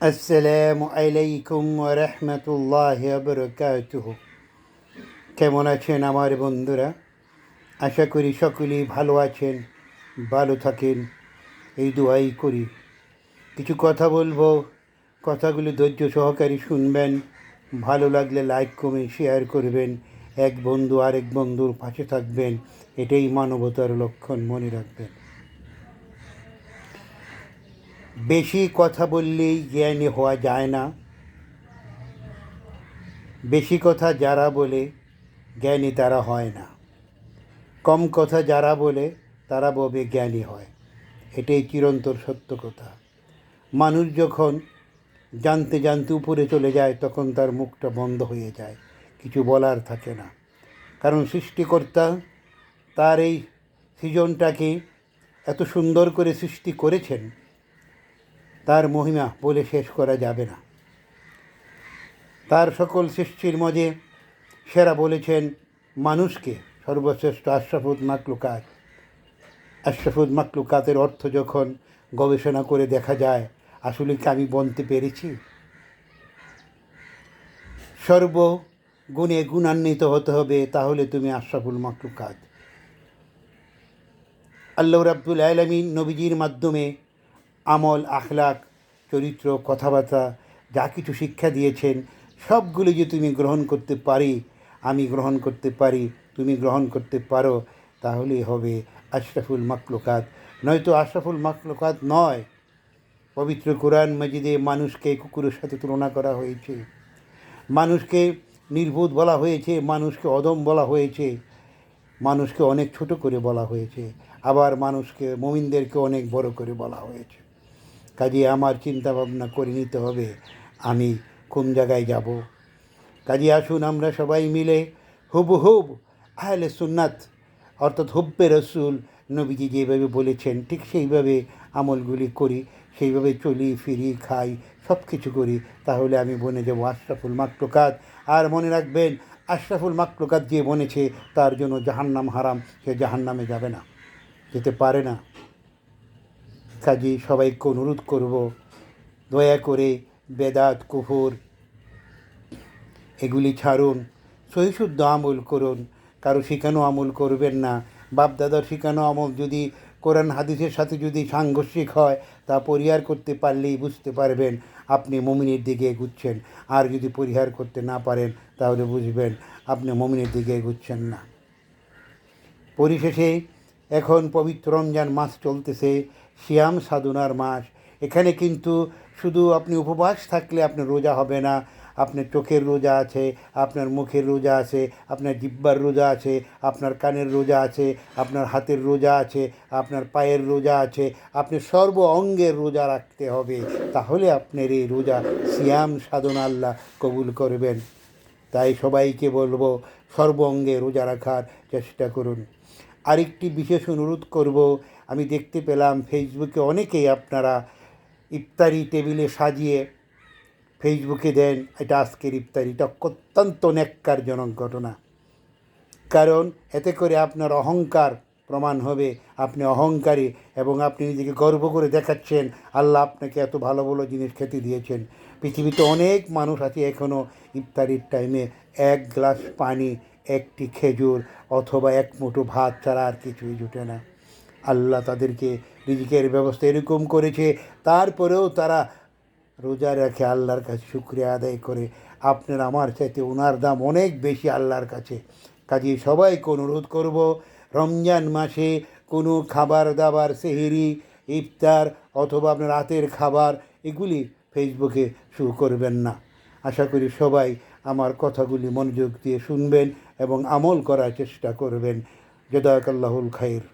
আসসালামু আলাইকুম রহমতুল্লাহ বরকাতুহ কেমন আছেন আমার বন্ধুরা? আশা করি সকলেই ভালো আছেন, ভালো থাকেন। এই দোয়াই করি। কিছু কথা বলব, কথাগুলি ধৈর্য সহকারে শুনবেন। ভালো লাগলে লাইক কমেন্ট শেয়ার করবেন। এক বন্ধু আরেক বন্ধুর পাশে থাকবেন। এটাই মানবতার লক্ষণ, মনে রাখবেন। বেশি কথা বললেই জ্ঞানী হওয়া যায় না। বেশি কথা যারা বলে, জ্ঞানী তারা হয় না। কম কথা যারা বলে, তারা ববে জ্ঞানী হয়। এটাই চিরন্তর সত্য কথা। মানুষ যখন জানতে জানতে উপরে চলে যায়, তখন তার মুখটা বন্ধ হয়ে যায়। কিছু বলার থাকে না। কারণ সৃষ্টিকর্তা তার এই সৃজনটাকে এত সুন্দর করে সৃষ্টি করেছেন তার মহিমা বলে শেষ করা যাবে না। তার সকল সৃষ্টির মধ্যে সেরা বলেছেন মানুষকে সর্বশ্রেষ্ঠ আশরাফুদ মাকলুকাত। আশরাফুদ মাকলুকাতের অর্থ যখন গবেষণা করে দেখা যায়, আসলে কি আমি বলতে পেরেছি? সর্ব গুণে গুণান্বিত হতে হবে, তাহলে তুমি আশরাফুল মাকলুকাত। আল্লাহ রাব্বুল আলমিন নবীজির মাধ্যমে আমল আখলাক চরিত্র, কথাবার্তা, যা কিছু শিক্ষা দিয়েছেন, সবগুলি যে তুমি গ্রহণ করতে পারি, আমি গ্রহণ করতে পারি, তুমি গ্রহণ করতে পারো, তাহলেই হবে আশরাফুল মাকলুকাত নয়তো আশরাফুল মাকলুকাত নয়, পবিত্র কোরআন মজিদে মানুষকে কুকুরের সাথে তুলনা করা হয়েছে। মানুষকে নির্বোধ বলা হয়েছে, মানুষকে অদম বলা হয়েছে, মানুষকে অনেক ছোট করে বলা হয়েছে, আবার মানুষকে মমিনদেরকে অনেক বড় করে বলা হয়েছে। কাজে আমার চিন্তা ভাবনা করে নিতে হবে, আমি কোন জায়গায় যাব? কাজে আসুন আমরা সবাই মিলে হুব হুব আহলে সুন্নাত, অর্থাৎ হুব্বে রসুল নবীজি যেভাবে বলেছেন, ঠিক সেইভাবে আমলগুলি করি, সেইভাবে চলি, ফিরি, খাই সব কিছু করি। তাহলে আমি বনে যাব আশরাফুল মাকলুকাত আর মনে রাখবেন, আশরাফুল মাকলুকাত যে বনেছে, তার জন্য জাহান্নাম হারাম, সে জাহান্নামে যাবে না, যেতে পারে না। কাজে সবাইকে অনুরোধ করব, দয়া করে বেদাত, কুফুর এগুলি ছাড়ুন, সহিশুদ্ধ আমল করুন, কারও শেখানো আমল করবেন না। বাপদাদার শেখানো আমল যদি কোরআন, হাদিসের সাথে যদি সাংঘর্ষিক হয়, তা পরিহার করতে পারলেই বুঝতে পারবেন আপনি মমিনের দিকে এগুচ্ছেন। আর যদি পরিহার করতে না পারেন, তাহলে বুঝবেন আপনি মমিনের দিকে এগুচ্ছেন না। পরিশেষে এখন পবিত্র রমজান মাস চলতেছে শিয়াম সাধনার মাস। এখানে কিন্তু শুধু আপনি উপবাস থাকলে আপনার রোজা হবে না। আপনার চোখের রোজা আছে, আপনার মুখের রোজা আছে, আপনার জিব্বার রোজা আছে, আপনার কানের রোজা আছে, আপনার হাতের রোজা আছে, আপনার পায়ের রোজা আছে। আপনি সর্ব অঙ্গের রোজা রাখতে হবে। তাহলে আপনার এই রোজা সিয়াম সাধনা আল্লাহ কবুল করবেন। তাই সবাইকে বলব, সর্ব অঙ্গে রোজা রাখার চেষ্টা করুন। আরেকটি বিশেষ অনুরোধ করব। আমি দেখতে পেলাম ফেসবুকে অনেকেই আপনারা ইফতারি টেবিলে সাজিয়ে ফেসবুকে দেন। এটা আজকের ইফতারি। এটা অত্যন্ত ন্যাক্কারজনক ঘটনা। কারণ এতে করে আপনার অহংকার প্রমাণ হবে। আপনি অহংকারী এবং আপনি নিজেকে গর্ব করে দেখাচ্ছেন, আল্লাহ আপনাকে এত ভালো ভালো জিনিস খেতে দিয়েছেন। পৃথিবীতে অনেক মানুষ আছে এখনও ইফতারির টাইমে এক গ্লাস পানি একটি খেজুর অথবা এক মুঠো ভাত ছাড়া আর কিছুই জুটে না। আল্লাহ তাদেরকে রিজিকের ব্যবস্থা এরকম করেছে, তারপরেও তারা রোজা রেখে আল্লাহর কাছে শুক্রিয়া আদায় করে। আপনার আমার চাইতে ওনার দাম অনেক বেশি আল্লাহর কাছে। কাজে সবাইকে অনুরোধ করব, রমজান মাসে কোনো খাবার দাবার, সেহেরি, ইফতার অথবা আপনার রাতের খাবার, এগুলি ফেসবুকে শুরু করবেন না। আশা করি সবাই আমার কথাগুলি মনোযোগ দিয়ে শুনবেন এবং আমল করার চেষ্টা করবেন। জদাকাল্লাহুল খাইর।